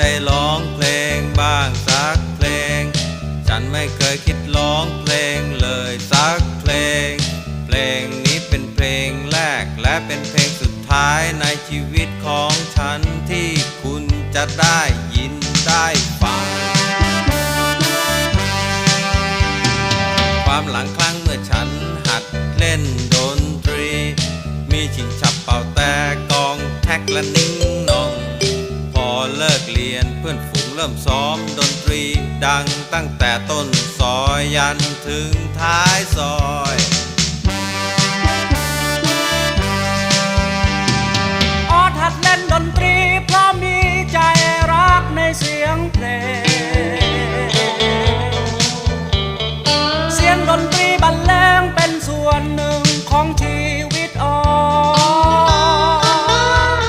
ได้ร้องเพลงบ้างสักเพลง ฉันไม่เคยคิดร้องเพลงเลยสักเพลง เพลงนี้เป็นเพลงแรกและเป็นเพลงสุดท้ายในชีวิตของฉันที่คุณจะได้ยินได้ฟัง ความหลังครั้งเมื่อฉันหัดเล่นดนตรี มีชิงฉับเป่าแต่กองแท็กและนิ้ง เลิกเรียนเพื่อนฝูงเริ่มซ้อมดนตรี ดังตั้งแต่ต้นซอยยันถึงท้ายซอยออทัดเล่นดนตรีเพราะมีใจรักในเสียงเพลง เสียงดนตรีบรรเลงเป็นส่วนหนึ่งของชี